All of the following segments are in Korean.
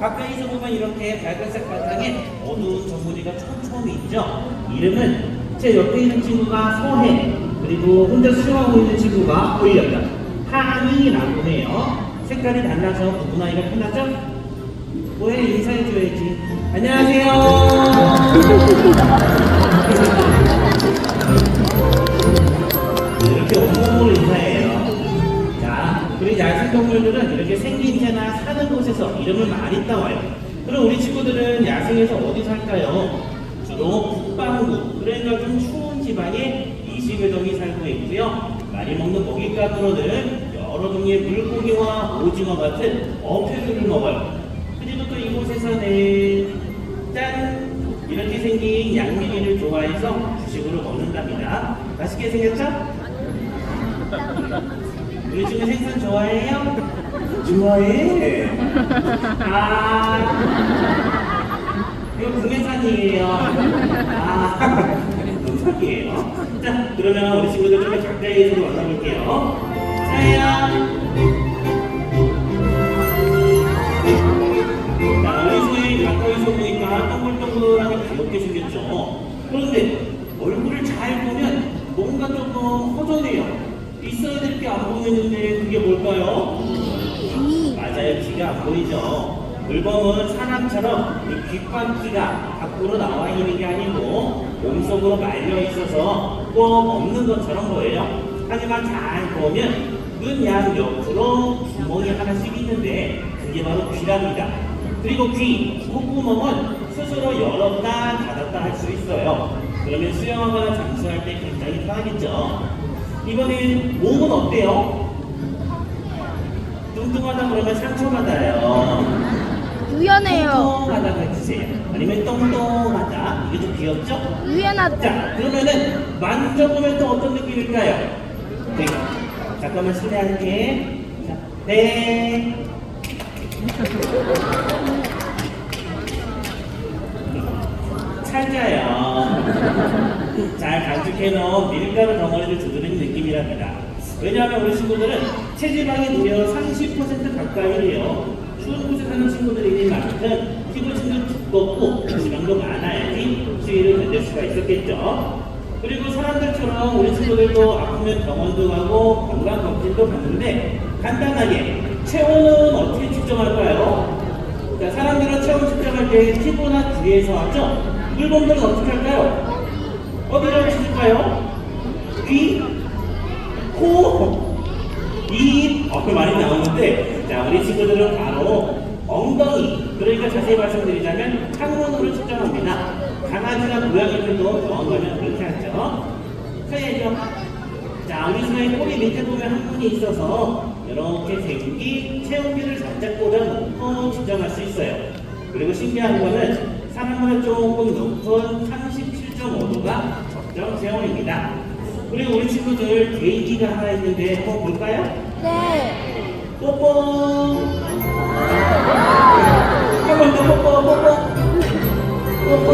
가까이서 보면 이렇게 밝은색 바탕에 어두운 정무지가 촘촘히 있죠. 이름은 제 옆에 있는 친구가 서해 그리고 혼자 수영하고 있는 친구가 보이었다. 하이라고 해요. 색깔이 달라서 구분하기가 편하죠? 뭐해 인사해줘야지. 안녕하세요. 이렇게 온몸으로 인사해요. 자, 우리 야생동물들은 이렇게 생긴 새나 사는 곳에서 이름을 많이 따와요. 그럼 우리 친구들은 야생에서 어디 살까요? 주로 북반구, 그러니까 좀 추운 지방에 이시베동이 살고 있고요. 많이 먹는 먹잇감으로는 여러 종류의 물고기와 오징어 같은 어패류를 먹어요. 그리고 또 이곳에서는 짠! 이렇게 생긴 양미리를 좋아해서 주식으로 먹는답니다. 맛있게 생겼죠? 우리 친구 생선 좋아해요? 좋아해. 아, 이거 국내산이에요. 아, 농산이에요. 자, 그러면 우리 친구들 좀 가까이서 만나볼게요. 자야. 자, 우리 소희 가까이서 보니까 동글동글하게 귀엽게 생겼죠. 그런데 얼굴을 잘 보면 뭔가 조금 허전해요. 있어야 될 게 안 보이는데 그게 뭘까요? 맞아요. 귀가 안 보이죠. 물범은 사람처럼 이 귓바퀴가 밖으로 나와 있는 게 아니고 몸속으로 말려 있어서 꼭 없는 것처럼 보여요. 하지만 잘 보면 눈양 옆으로 구멍이 하나씩 있는데 그게 바로 귀랍니다. 그리고 귀, 콧구멍은 스스로 열었다 닫았다 할 수 있어요. 그러면 수영하거나 잠수할 때 굉장히 편하겠죠. 이번엔 몸은 어때요? 뚱뚱하다 그러면 상처받아요. 유연해요. 똥똥하다고 해주세요. 아니면 똥똥하다. 이게 좀 귀엽죠? 유연하다. 자, 그러면은 만져보면 또 어떤 느낌일까요? 네. 잠깐만 실례할게. 자, 네. 찰져요. 잘 간직해놓은 밀가루 덩어리를 두드리는 느낌 이랍니다. 왜냐하면 우리 친구들은 체지방이 무려 30% 가까이래요. 추운 곳에 사는 친구들이니 만큼 피부층도 두껍고 지방도 많아야지 추위를 견딜 수가 있었겠죠. 그리고 사람들처럼 우리 친구들도 아프면 병원도 가고 건강검진도 받는데 간단하게 체온은 어떻게 측정할까요? 자, 사람들은 체온 측정할 때 피부나 귀에서 하죠? 물범들은 어떻게 할까요? 어디를 찾을까요? 귀, 코, 입, 어, 그 많이 나오는데, 자, 우리 친구들은 바로 엉덩이, 그러니까 자세히 말씀드리자면 항문으로 측정합니다. 강아지나 고양이들도 가면 그렇게 하죠. 서야죠. 자, 우리 손의 꼬리 밑에 보면 항문이 있어서 이렇게 생기 체온계를 살짝 꽂아놓고 측정할 수 있어요. 그리고 신기한 거는 사람보다 조금 높은 37.5도가 적정 체온입니다. 그리고 우리 친구들 개인기가 하나 있는데 한번 볼까요? 네. 뽀뽀 한번 더 뽀뽀 뽀뽀 뽀뽀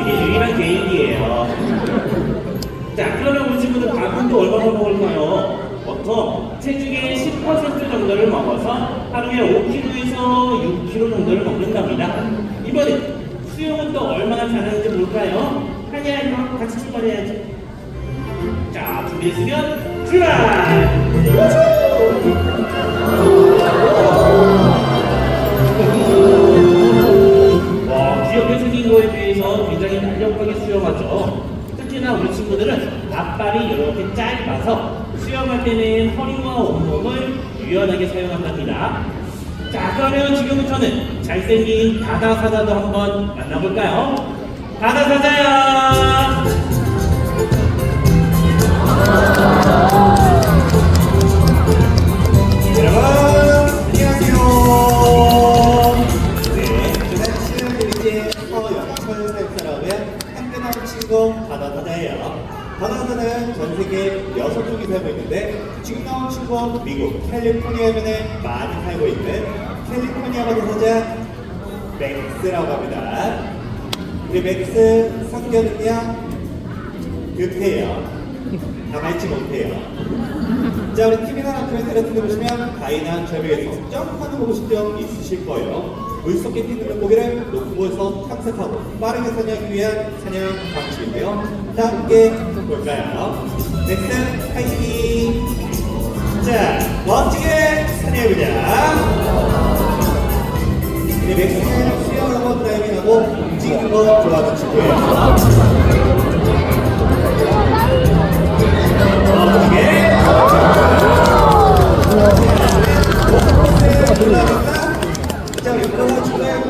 이게 유일한 개인기예요 자 그러면 우리 친구들 밥은 또 얼마나 먹을까요? 보통 체중의 10% 정도를 먹어서 하루에 5kg에서 6kg 정도를 먹는답니다 이번에 수영은 또 얼마나 잘하는지 볼까요? 한이야 이거 같이 출발해야지 자, 준비했으면 출발! 와, 귀엽게 생긴 거에 비해서 굉장히 날렵하게 수영하죠. 특히나 우리 친구들은 앞발이 이렇게 짧아서 수영할 때는 허리와 온몸을 유연하게 사용한답니다. 자, 그러면 지금부터는 잘생긴 바다사자도 한번 만나볼까요? 바다사자야! 여러분 안녕하세요. 네, 저는 신현일기의 서영철생사라고요. 한끈한 친구 바다사자예요. 바다사자는 전 세계 여섯 종이 살고 있는데 지금 나온 친구 미국 캘리포니아 면에 많이 살고 있는 캘리포니아 바다사자 맥스라고 합니다. 우리 맥스 성격은요 급해요. 다 밟지 못해요. 자, 우리 TV나 같은 데 보시면 바위나 절벽에서 점프하는 적 있으실 거예요. 물속에 뛰는 물고기를 높은 곳에서 탐색하고 빠르게 사냥하기 위한 사냥 방식인데요. 자, 함께 볼까요? 넥슨 파이팅! 자, 멋지게 사냥해보자! 네, 맥스는 수영하고 다이빙하고 움직이는 거 축구에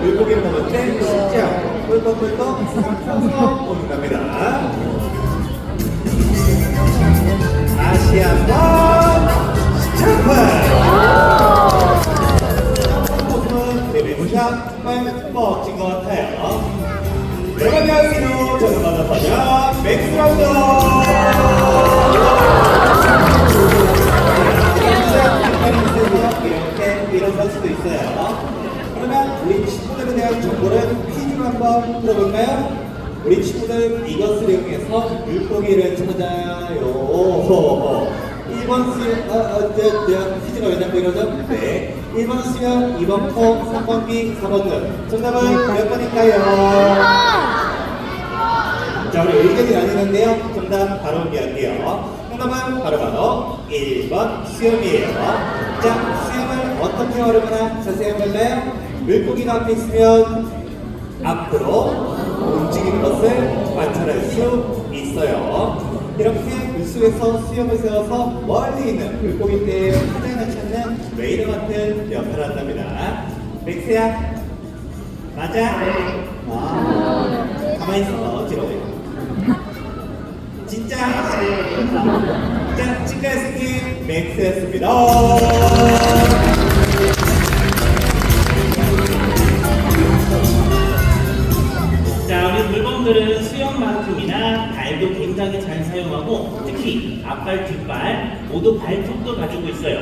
물고기를 한 우리 친구들 이것을 이용해서 물고기를 찾아요. 1번 수영, 어, 어, 저, 저, 퀴즈가 왜 자꾸 이러죠? 네. 1번 수영, 2번 코, 3번 비, 4번 등. 정답은 몇 번일까요? 자, 우리 의견이 나뉘는데요. 정답 바로 공개할게요. 정답은 바로바로 1번 수영이에요. 자, 수영을 어떻게 하려면 자세히 해볼까요? 물고기가 앞에 있으면 앞으로 움직이는 것을 관찰할 수 있어요. 이렇게 물속에서 수영을 세워서 멀리 있는 물고기떼의 화장을 찾는 레이더 같은 역할을 한답니다. 맥스야, 맞아? 아, 가만히 있어, 지렁이. 진짜 자 치과의 승리 맥스였습니다 자, 우리 물범들은 수영만큼이나 발도 굉장히 잘 사용하고 특히 앞발, 뒷발 모두 발톱도 가지고 있어요.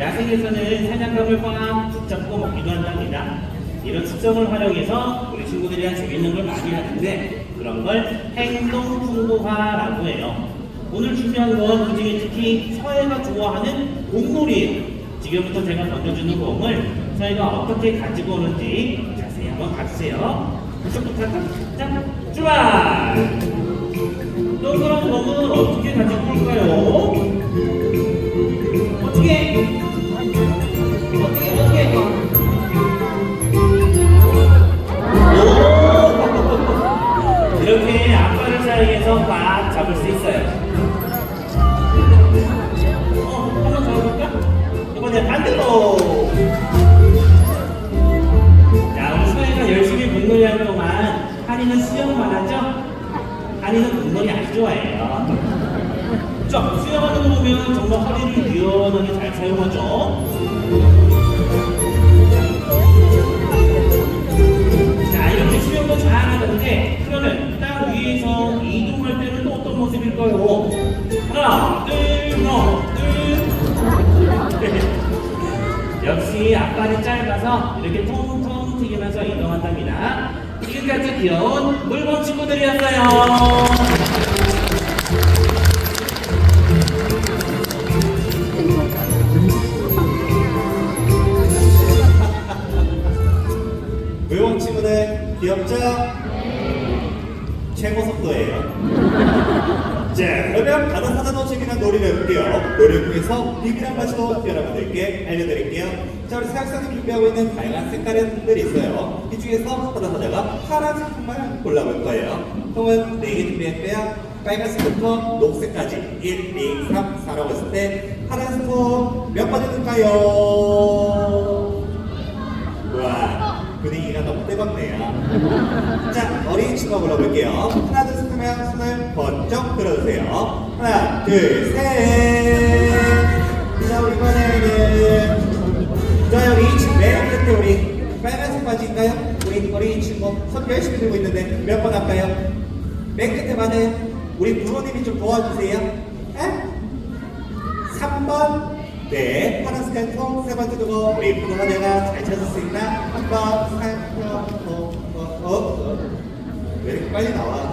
야생에서는 사냥감을 꽉 붙잡고 먹기도 한답니다. 이런 특성을 활용해서 우리 친구들이랑 재밌는 걸 많이 하는데 그런 걸 행동풍부화라고 해요. 오늘 준비한 건 그중에 특히 서해가 좋아하는 공놀이에요. 지금부터 제가 던져주는 공을 서해가 어떻게 가지고 오는지 자세히 한번 봐주세요. 할까? 자, 출발! 동그란 공은 어떻게 가지고 올까요? 어떻게, 그러면 땅 위에서 이동할 때는 또 어떤 모습일까요? 하나, 둘, 하나, 둘. 역시 앞발이 짧아서 이렇게 통통 튀기면서 이동한답니다. 지금까지 귀여운 물범 친구들이었어요. 물원 친구들 귀엽죠? 최고 속도예요. 자, 그러면 바다 사자도 재미난 놀이를 해볼게요. 놀이를 통해서 비밀한 가지도 여러분들께 알려드릴게요. 자, 우리 사학생이 준비하고 있는 다양한 색깔의 통들이 있어요. 이 중에서 바다 사자가 파란색 통만 골라볼 거예요. 통은 4개 준비했고요. 빨간색부터 녹색까지 1, 2, 3, 4라고 했을 때 파란색 통몇 번이 될까요? 와 분위기가 너무 뜨겁네요. 자 어린이 친구 골라볼게요. 하나 둘 셋 하면 손을 번쩍 들어주세요. 하나 둘 셋. 자 우리 이번에는 자 여기 맨 끝에 우리 빨간색 바지인가요? 우리 어린이 친구 손 열심히 들고 있는데 몇 번 할까요? 맨 끝에 맞아요. 우리 부모님이 좀 도와주세요. 에? 3번 네 파란색 통 세 번째 두고 우리 부모님가 잘 찾을 수 있나 한번 살펴보고 왜 이렇게 빨리 나와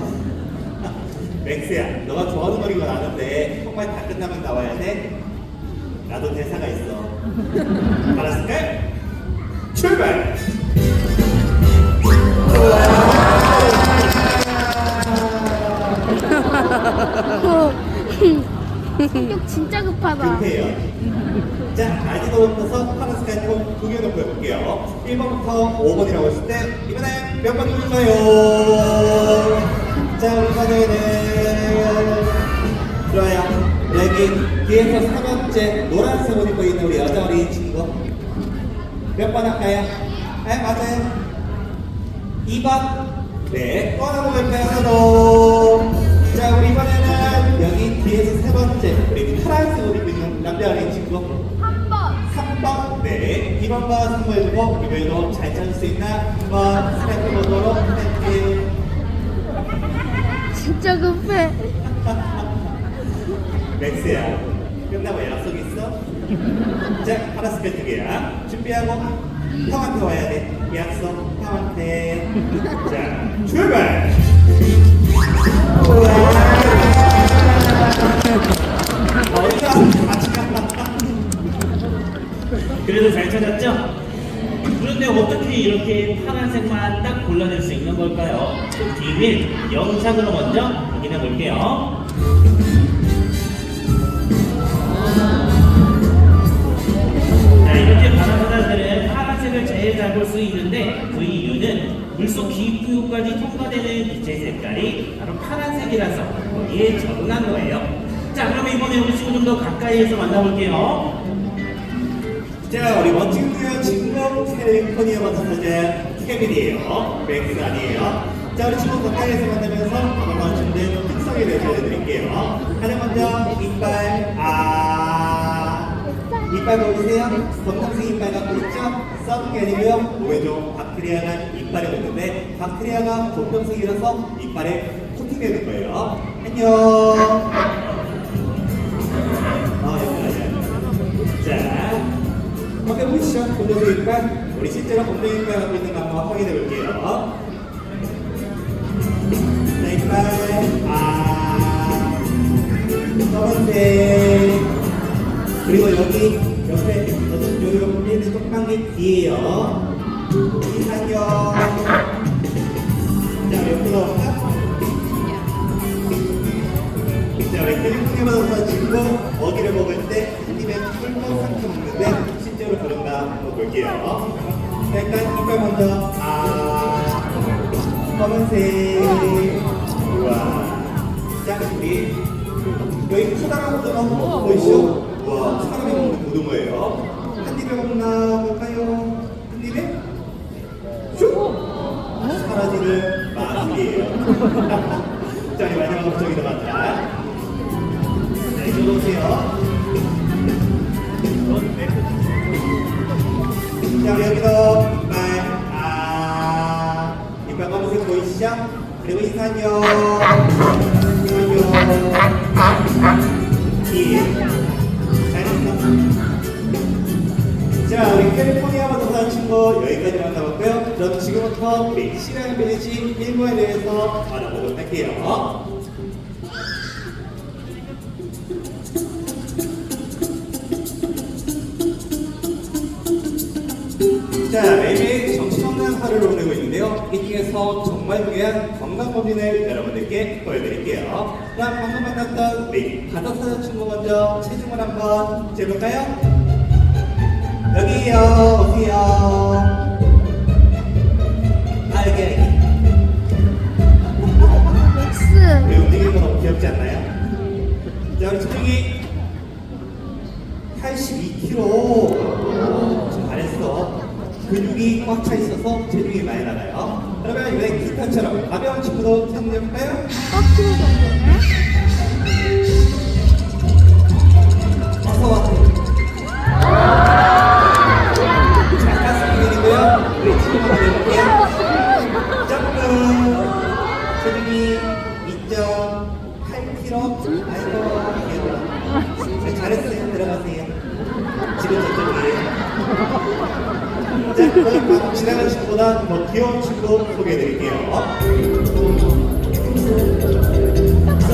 맥스야 너가 좋아하는 놀이가 나는데 정말 다 끝나면 나와야 돼 나도 대사가 있어. 알았을까? 출발! 성격 진짜 급하다. 급해요. 자, 아이디도 높아서 파란 스카이 두개 놓고 해볼게요. 1번부터 5번이라고 했을 때, 이번엔 몇 번일까요? 자, 우리 번에는, 좋아요. 여기 뒤에서 세 번째 노란색 옷 입고 있는 우리 여자 어린 친구. 몇 번 할까요? 네, 맞아요. 2번. 네, 또 하나? 하나 더. 자, 우리 이번에는 여기 뒤에서 세 번째, 우리 파란색 옷 입고 있는 남자 어린 친구. 한 번. 3번. 네, 2번과 선물해주고, 이번에도 잘 찾을 수 있나? 한번 살펴보도록 할게요. 진짜 급해. 맥스야, 끝나고 약속 있어? 자, 파란색 두 개야. 준비하고, 형한테 와야 돼. 약속, 형한테. 자, 출발! 그래도 잘 찾았죠? 그런데 어떻게 이렇게 파란색만 딱 골라낼 수 있는 걸까요? 그 비밀 영상으로 먼저 확인해 볼게요. 자, 이렇게 바다바다들은 제일 잘볼수 있는데 그 이유는 물속 깊이까지 통과되는 빛의 색깔이 바로 파란색이라서 거기에 적응한 거예요. 자, 그러면 이번에 우리 친구 좀 더 가까이에서 만나볼게요. 자, 우리 멋진 구현 친구 캘리포니아 마사사자 케빈이에요. 맥스 아니에요. 자, 우리 친구 가까이에서 만나면서 한번 친구들 특성에 대해서 알려드릴게요. 가장 먼저 이빨, 아. 이빨 보이세요? 검정색 이빨 갖고 있죠? 썩은 게 아니고요. 오해종 박테리아가 이빨에 있는데 박테리아가 검정색이라서 이빨에 코팅되는 거예요. 안녕. 아, 여기 자, 한번 보시죠. 검정색 이빨. 우리 실제로 검정색 이빨 갖고 있는 거 한번 확인해 볼게요. 자, 이빨. 아. 검은색. 그리고 여기 여기 보면 조그만 게 귀예요. 이상형. 자, 옆으로 갈까? 자, 우리 캘리포니아 마사사 친구 먹이를 먹을 때 한 입에 꿀꺽 삼켜 먹는데 실제로 그런가 한번 볼게요. 자, 일단 이빨 먼저 아 검은색 우와 자 우리 여기 커다란 고등어 보이시죠? 자, 여기도 이빨, 아, 이빨 검은색 보이시죠? 그리고 이산요, 이, 잘했어. 자, 우리 캘리포니아마도 사는 친구 여기까지 만나봤고요. 그럼 지금부터 우리 시간 빌리지 1부에 대해서 알아보도록 할게요. 자, 매일매일 정신없는 하루를 보내고 있는데요. 이 중에서 정말 중요한 건강검진을 여러분들께 보여드릴게요. 그럼 방금 만났던 우리 바다사자 친구 먼저 체중을 한번 재볼까요? 여기요, 오세요. 아, 여기, 여기. 맥스. 우리 움직이는 거 너무 귀엽지 않나요? 자, 우리 체중이 82kg. 근육이 꽉 차 있어서 체중이 많이 나가요. 그러면 이번에 기타처럼 가벼운 친구도 체중해볼까요? 꺾이는 정도네. 어서 와. 그럼 지나가는 친구보다 더 귀여운 친구 소개해드릴게요.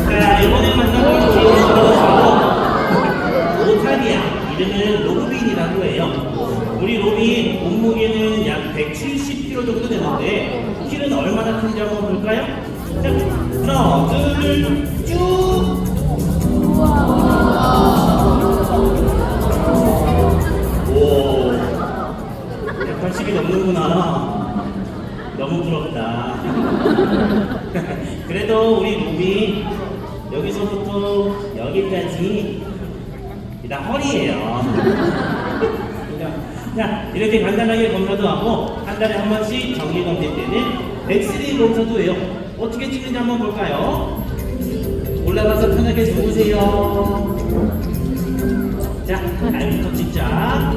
자, 이번에 만나볼 친구는 바로 오타리아. 이름은 로빈이라고 해요. 우리 로빈 몸무게는 약 170kg 정도 되는데 키는 얼마나 큰지 한번 볼까요? 자, 하나, 둘, 쭉. 180이 넘는구나. 너무 부럽다. 그래도 우리 몸이 여기서부터 여기까지 다 허리예요. 자, 이렇게 간단하게 검사도 하고 한 달에 한 번씩 정기 검진 때는 엑스레이 검사도 해요. 어떻게 찍는지 한번 볼까요? 올라가서 편하게 주무세요. 자, 날부터 찍자.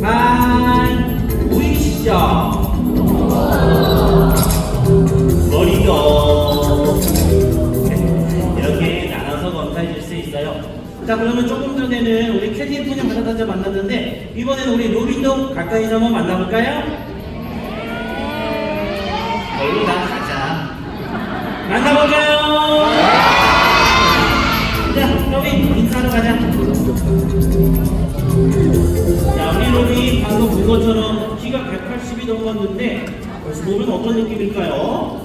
발 보이 시죠? 머리도 이렇게 나눠서 검사해 줄 수 있어요. 자, 그러면 조금 전에는 우리 캐디분이 받아다자 만났는데 이번에는 우리 로빈도 가까이서 한번 만나볼까요? 얼른 나 가자. 만나볼까요? 자, 로빈 인사하러 가자. 자, 우리 로빈 방금 본 것처럼 키가 180이 넘었는데 벌써 몸은 어떤 느낌일까요?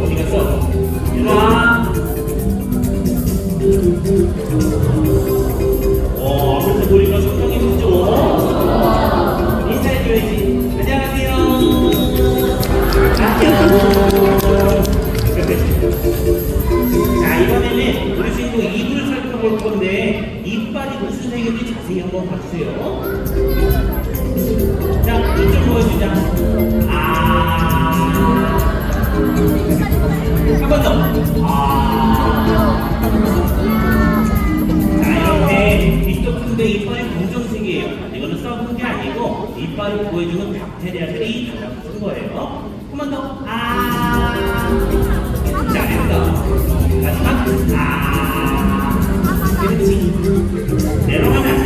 어디 갔어? 일로 와. 오, 앞에서 보니까 상당히 크죠? 인사해줘야지. 안녕하세요. 안녕. 볼 건데, 이빨이 무슨 색인지 자세히 한번 봐주세요. 자, 이쪽 보여주자. 아. 한 번 더. 아. 자, 이렇게 입도 큰데 이빨이 검정색이에요. 이거는 썩은 게 아니고 이빨을 보여주는 박테리아들이 달라붙은 거예요. 한 번 더. 아. 자, 됐어. 마지막. 아. 그렇지. 내려가면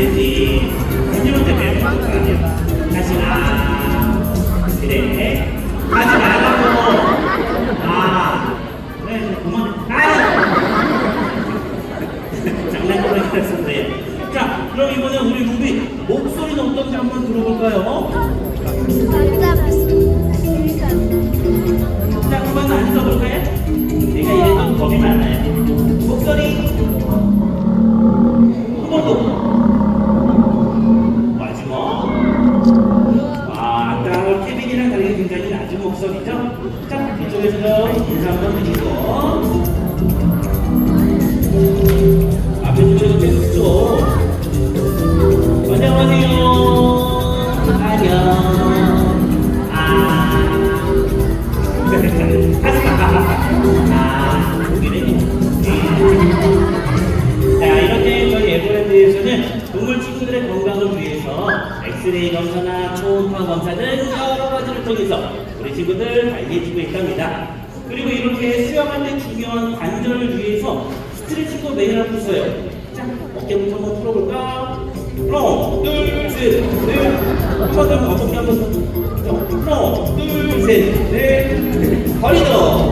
넷. 한번 더, 어깨 한번 더. 자, 하나, 둘, 셋, 넷. 허리도.